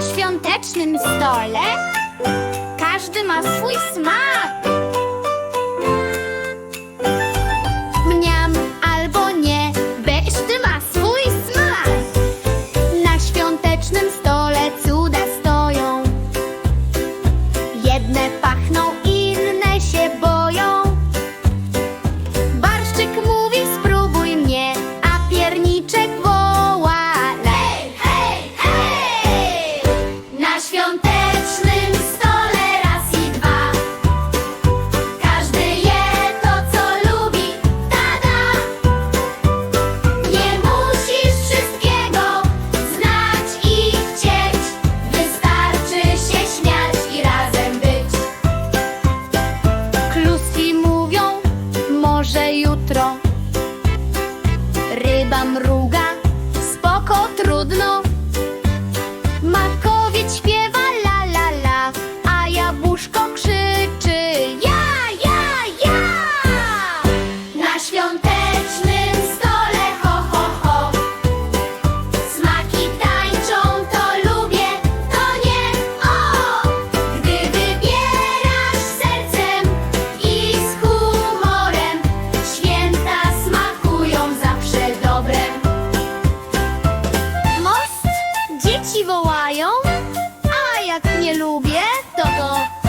Na świątecznym stole każdy ma swój smak. Mniam albo nie, każdy ma swój smak. Na świątecznym stole cuda stoją. Jedne pachną ryba mruga. Spoko, trudno, wołają, a jak nie lubię, to go